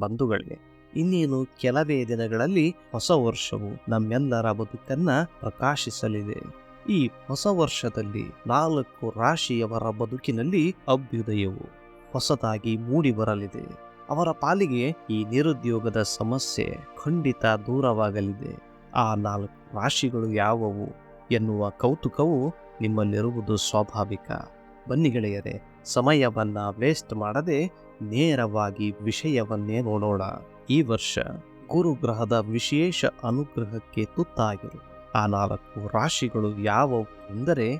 ಬಂಧುಗಳೇ, ಇನ್ನೇನು ಕೆಲವೇ ದಿನಗಳಲ್ಲಿ ಹೊಸ ವರ್ಷವು ನಮ್ಮೆಲ್ಲರ ಬದುಕನ್ನ ಪ್ರಕಾಶಿಸಲಿದೆ. ಈ ಹೊಸ ವರ್ಷದಲ್ಲಿ ನಾಲ್ಕು ರಾಶಿಯವರ ಬದುಕಿನಲ್ಲಿ ಅಭ್ಯುದಯವು ಹೊಸದಾಗಿ ಮೂಡಿ ಬರಲಿದೆ ಅವರ ಪಾಲಿಗೆ ಈ ನಿರುದ್ಯೋಗದ ಸಮಸ್ಯೆ ಖಂಡಿತ ದೂರವಾಗಲಿದೆ. ಆ ನಾಲ್ಕು ರಾಶಿಗಳು ಯಾವುವು ಎನ್ನುವ ಕೌತುಕವು ನಿಮ್ಮಲ್ಲಿರುವುದು ಸ್ವಾಭಾವಿಕ. ಬನ್ನಿ ಗೆಳೆಯರೆ, ಸಮಯವನ್ನ ವೇಸ್ಟ್ ಮಾಡದೆ ನೇರವಾಗಿ ವಿಷಯವನ್ನೇ ನೋಡೋಣ. ಈ ವರ್ಷ ಗುರುಗ್ರಹದ ವಿಶೇಷ ಅನುಗ್ರಹಕ್ಕೆ ತುತ್ತಾಗಿರು. ಆ ನಾಲ್ಕು ರಾಶಿಗಳು ಯಾವುವು ಎಂದರೆ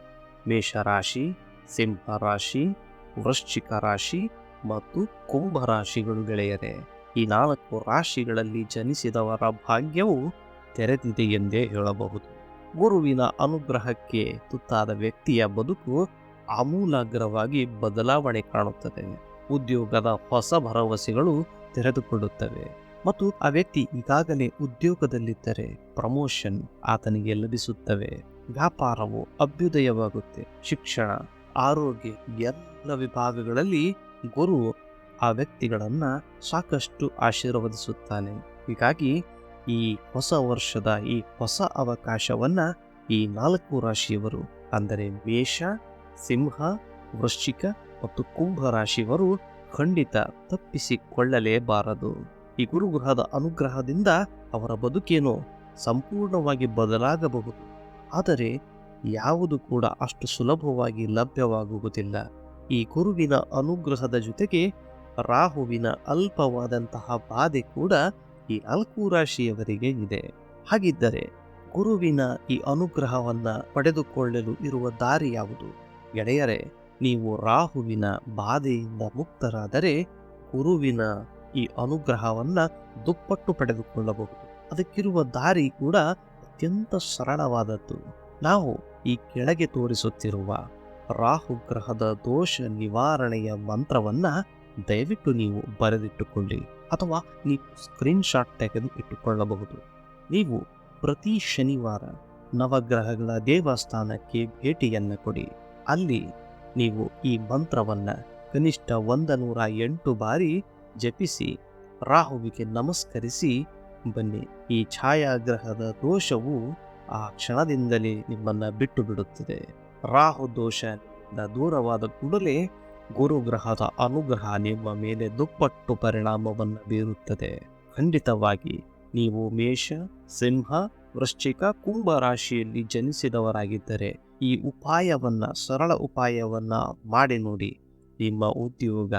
ಮೇಷರಾಶಿ ಸಿಂಹ ರಾಶಿ ವೃಶ್ಚಿಕ ರಾಶಿ ಮತ್ತು ಕುಂಭ ರಾಶಿಗಳು ಗೆಳೆಯರೆ. ಈ ನಾಲ್ಕು ರಾಶಿಗಳಲ್ಲಿ ಜನಿಸಿದವರ ಭಾಗ್ಯವು ತೆರೆದಿದೆ ಎಂದೇ ಹೇಳಬಹುದು. ಗುರುವಿನ ಅನುಗ್ರಹಕ್ಕೆ ತುತ್ತಾದ ವ್ಯಕ್ತಿಯ ಬದುಕು ಆಮೂಲಾಗ್ರವಾಗಿ ಬದಲಾವಣೆ ಕಾಣುತ್ತದೆ. ಉದ್ಯೋಗದ ಹೊಸ ಭರವಸೆಗಳು ತೆರೆದುಕೊಳ್ಳುತ್ತವೆ ಮತ್ತು ಆ ವ್ಯಕ್ತಿ ಈಗಾಗಲೇ ಉದ್ಯೋಗದಲ್ಲಿದ್ದರೆ ಪ್ರಮೋಷನ್ ಆತನಿಗೆ ಲಭಿಸುತ್ತವೆ. ವ್ಯಾಪಾರವು ಅಭ್ಯುದಯವಾಗುತ್ತೆ. ಶಿಕ್ಷಣ, ಆರೋಗ್ಯ ಎಲ್ಲ ವಿಭಾಗಗಳಲ್ಲಿ ಗುರು ಆ ವ್ಯಕ್ತಿಗಳನ್ನು ಸಾಕಷ್ಟು ಆಶೀರ್ವದಿಸುತ್ತಾನೆ. ಹೀಗಾಗಿ ಈ ಹೊಸ ವರ್ಷದ ಈ ಹೊಸ ಅವಕಾಶವನ್ನ ಈ ನಾಲ್ಕು ರಾಶಿಯವರು, ಅಂದರೆ ಮೇಷ ಸಿಂಹ, ವೃಶ್ಚಿಕ ಮತ್ತು ಕುಂಭ ರಾಶಿಯವರು ಖಂಡಿತ ತಪ್ಪಿಸಿಕೊಳ್ಳಲೇಬಾರದು. ಈ ಗುರುಗ್ರಹದ ಅನುಗ್ರಹದಿಂದ ಅವರ ಬದುಕೇನು ಸಂಪೂರ್ಣವಾಗಿ ಬದಲಾಗಬಹುದು. ಆದರೆ ಯಾವುದು ಕೂಡ ಅಷ್ಟು ಸುಲಭವಾಗಿ ಲಭ್ಯವಾಗುವುದಿಲ್ಲ. ಈ ಗುರುವಿನ ಅನುಗ್ರಹದ ಜೊತೆಗೆ ರಾಹುವಿನ ಅಲ್ಪವಾದಂತಹ ಬಾಧೆ ಕೂಡ ಈ ನಾಲ್ಕು ರಾಶಿಯವರಿಗೆ ಇದೆ. ಹಾಗಿದ್ದರೆ ಗುರುವಿನ ಈ ಅನುಗ್ರಹವನ್ನ ಪಡೆದುಕೊಳ್ಳಲು ಇರುವ ದಾರಿ ಯಾವುದು? ಗೆಳೆಯರೆ, ನೀವು ರಾಹುವಿನ ಬಾಧೆಯಿಂದ ಮುಕ್ತರಾದರೆ ಗುರುವಿನ ಈ ಅನುಗ್ರಹವನ್ನು ದುಪ್ಪಟ್ಟು ಪಡೆದುಕೊಳ್ಳಬಹುದು. ಅದಕ್ಕಿರುವ ದಾರಿ ಕೂಡ ಅತ್ಯಂತ ಸರಳವಾದದ್ದು. ನಾವು ಈ ಕೆಳಗೆ ತೋರಿಸುತ್ತಿರುವ ರಾಹು ಗ್ರಹದ ದೋಷ ನಿವಾರಣೆಯ ಮಂತ್ರವನ್ನು ದಯವಿಟ್ಟು ನೀವು ಬರೆದಿಟ್ಟುಕೊಳ್ಳಿ ಅಥವಾ ನೀವು ಸ್ಕ್ರೀನ್ಶಾಟ್ ತೆಗೆದು ಇಟ್ಟುಕೊಳ್ಳಬಹುದು. ನೀವು ಪ್ರತಿ ಶನಿವಾರ ನವಗ್ರಹಗಳ ದೇವಸ್ಥಾನಕ್ಕೆ ಭೇಟಿಯನ್ನು ಕೊಡಿ. ಅಲ್ಲಿ ನೀವು ಈ ಮಂತ್ರವನ್ನು ಕನಿಷ್ಠ ಒಂದ ನೂರ ಎಂಟು ಬಾರಿ ಜಪಿಸಿ, ರಾಹುವಿಗೆ ನಮಸ್ಕರಿಸಿ, ಬನ್ನಿ, ಈ ಛಾಯಾಗ್ರಹದ ದೋಷವು ಆ ಕ್ಷಣದಿಂದಲೇ ನಿಮ್ಮನ್ನ ಬಿಟ್ಟು ಬಿಡುತ್ತದೆ ರಾಹು ದೋಷದಿಂದ ದೂರವಾದ ಕೂಡಲೇ ಗುರುಗ್ರಹದ ಅನುಗ್ರಹ ನಿಮ್ಮ ಮೇಲೆ ದುಪ್ಪಟ್ಟು ಪರಿಣಾಮವನ್ನು ಬೀರುತ್ತದೆ. ಖಂಡಿತವಾಗಿ ನೀವು ಮೇಷ, ಸಿಂಹ, ವೃಶ್ಚಿಕ, ಕುಂಭ ರಾಶಿಯಲ್ಲಿ ಜನಿಸಿದವರಾಗಿದ್ದರೆ ಈ ಉಪಾಯವನ್ನು, ಸರಳ ಉಪಾಯವನ್ನು ಮಾಡಿ ನೋಡಿ ನಿಮ್ಮ ಉದ್ಯೋಗ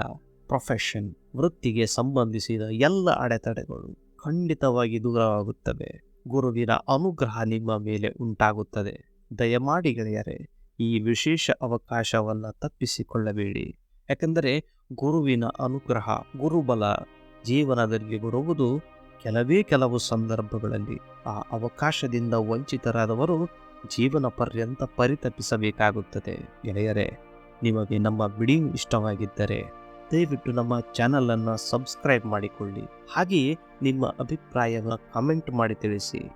ಪ್ರೊಫೆಷನ್ ವೃತ್ತಿಗೆ ಸಂಬಂಧಿಸಿದ ಎಲ್ಲ ಅಡೆತಡೆಗಳು ಖಂಡಿತವಾಗಿ ದೂರವಾಗುತ್ತವೆ ಗುರುವಿನ ಅನುಗ್ರಹ ನಿಮ್ಮ ಮೇಲೆ ಉಂಟಾಗುತ್ತದೆ. ದಯಮಾಡಿ ಗೆಳೆಯರೆ, ಈ ವಿಶೇಷ ಅವಕಾಶವನ್ನು ತಪ್ಪಿಸಿಕೊಳ್ಳಬೇಡಿ. ಯಾಕೆಂದರೆ ಗುರುವಿನ ಅನುಗ್ರಹ, ಗುರುಬಲ ಜೀವನದಲ್ಲಿ ಬರುವುದು ಕೆಲವೇ ಕೆಲವು ಸಂದರ್ಭಗಳಲ್ಲಿ ಆ ಅವಕಾಶದಿಂದ ವಂಚಿತರಾದವರು ಜೀವನ ಪರ್ಯಂತ ಪರಿತಪಿಸಬೇಕಾಗುತ್ತದೆ. ಗೆಳೆಯರೇ, ನಿಮಗೆ ನಮ್ಮ ವಿಡಿಯೋ ಇಷ್ಟವಾಗಿದ್ದರೆ ದಯವಿಟ್ಟು ನಮ್ಮ ಚಾನಲನ್ನು ಸಬ್ಸ್ಕ್ರೈಬ್ ಮಾಡಿಕೊಳ್ಳಿ. ಹಾಗೆಯೇ ನಿಮ್ಮ ಅಭಿಪ್ರಾಯವನ್ನು ಕಮೆಂಟ್ ಮಾಡಿ ತಿಳಿಸಿ.